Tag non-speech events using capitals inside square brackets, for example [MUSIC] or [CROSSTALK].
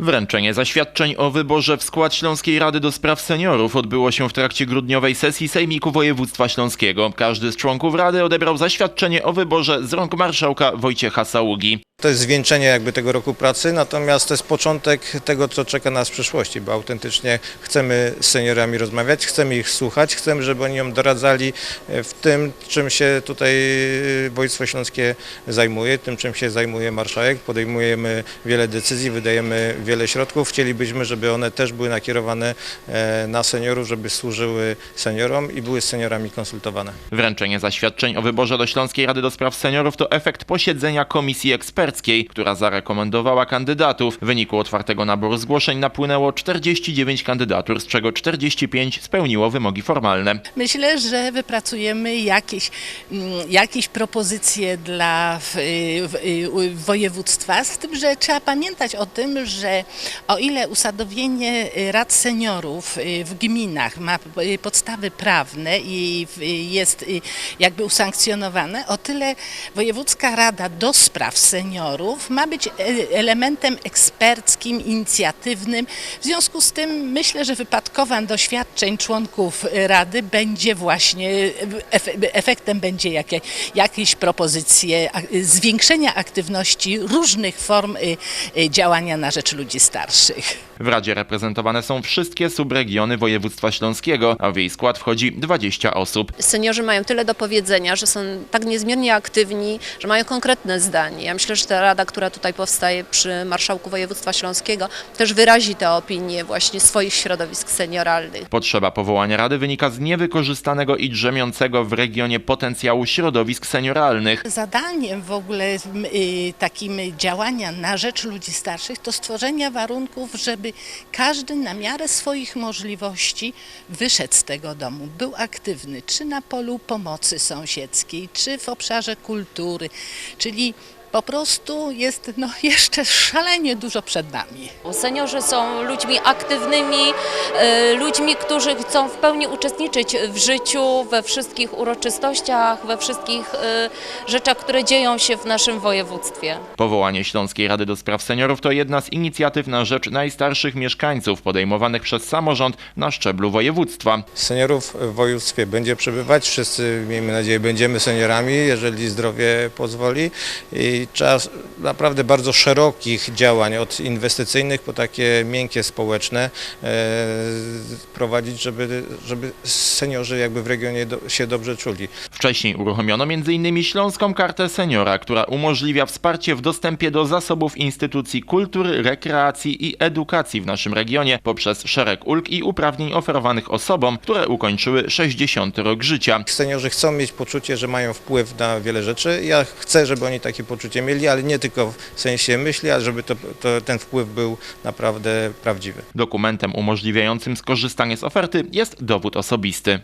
Wręczenie zaświadczeń o wyborze w skład Śląskiej Rady do Spraw Seniorów odbyło się w trakcie grudniowej sesji Sejmiku Województwa Śląskiego. Każdy z członków Rady odebrał zaświadczenie o wyborze z rąk marszałka Wojciecha Saługi. To jest zwieńczenie jakby tego roku pracy, natomiast to jest początek tego, co czeka nas w przyszłości, bo autentycznie chcemy z seniorami rozmawiać, chcemy ich słuchać, chcemy, żeby oni nam doradzali e, w tym, czym się tutaj e, województwo śląskie zajmuje, tym, czym się zajmuje marszałek. Podejmujemy wiele decyzji, wydajemy wiele środków. Chcielibyśmy, żeby one też były nakierowane e, na seniorów, żeby służyły seniorom i były z seniorami konsultowane. Wręczenie zaświadczeń o wyborze do Śląskiej Rady do Spraw Seniorów to efekt posiedzenia Komisji Która zarekomendowała kandydatów. W wyniku otwartego naboru zgłoszeń napłynęło 49 kandydatur, z czego 45 spełniło wymogi formalne. Myślę, że wypracujemy jakieś, mm, jakieś propozycje dla w, w, województwa, z tym, że trzeba pamiętać o tym, że o ile usadowienie rad seniorów y, w gminach ma y, podstawy prawne i jest y, jakby usankcjonowane, o tyle Wojewódzka Rada do Spraw Seniorów ma być e- elementem eksperckim, inicjatywnym. W związku z tym myślę, że wypadkowa doświadczeń członków Rady będzie właśnie, efe- efektem będzie jakie, jakieś propozycje zwiększenia aktywności różnych form y, działania na rzecz ludzi starszych. W Radzie reprezentowane są wszystkie subregiony województwa śląskiego, a w jej skład wchodzi 20 osób. seniorzy mają tyle do powiedzenia, że są tak niezmiernie aktywni, że mają konkretne zdanie. Ja myślę, że ta rada, która tutaj powstaje przy Marszałku Województwa Śląskiego, też wyrazi te opinie właśnie swoich środowisk senioralnych. Potrzeba powołania Rady wynika z niewykorzystanego i drzemiącego w regionie potencjału środowisk senioralnych. Zadaniem w ogóle y, takim działania na rzecz ludzi starszych to stworzenie warunków, żeby każdy na miarę swoich możliwości wyszedł z tego domu, był aktywny, czy na polu pomocy sąsiedzkiej, czy w obszarze kultury, czyli po prostu jest no, [LAUGHS] jeszcze szalenie dużo przed nami. Seniorzy są ludźmi aktywnymi, e, ludźmi, którzy chcą w pełni uczestniczyć w życiu, we wszystkich uroczystościach, we wszystkich e, rzeczach, które dzieją się w naszym województwie. Powołanie Śląskiej Rady do Spraw Seniorów to jedna z inicjatyw na rzecz najstarszych mieszkańców podejmowanych przez samorząd na szczeblu województwa. Seniorów w województwie będzie przebywać. Wszyscy, miejmy nadzieję, będziemy seniorami, jeżeli zdrowie pozwoli. I trzeba naprawdę bardzo szerokich działań, od inwestycyjnych po takie miękkie społeczne, e, prowadzić, żeby, żeby seniorzy jakby w regionie do, się dobrze czuli. Wcześniej uruchomiono m.in. Śląską Kartę Seniora, która umożliwia wsparcie w dostępie do zasobów instytucji kultury, rekreacji i edukacji w naszym regionie poprzez szereg ulg i uprawnień oferowanych osobom, które ukończyły 60 rok życia. Seniorzy chcą mieć poczucie, że mają wpływ na wiele rzeczy. Ja chcę, żeby oni takie poczucie mieli, ale nie tylko w sensie myśli, a żeby to, to, ten wpływ był naprawdę prawdziwy. Dokumentem umożliwiającym skorzystanie z oferty jest dowód osobisty.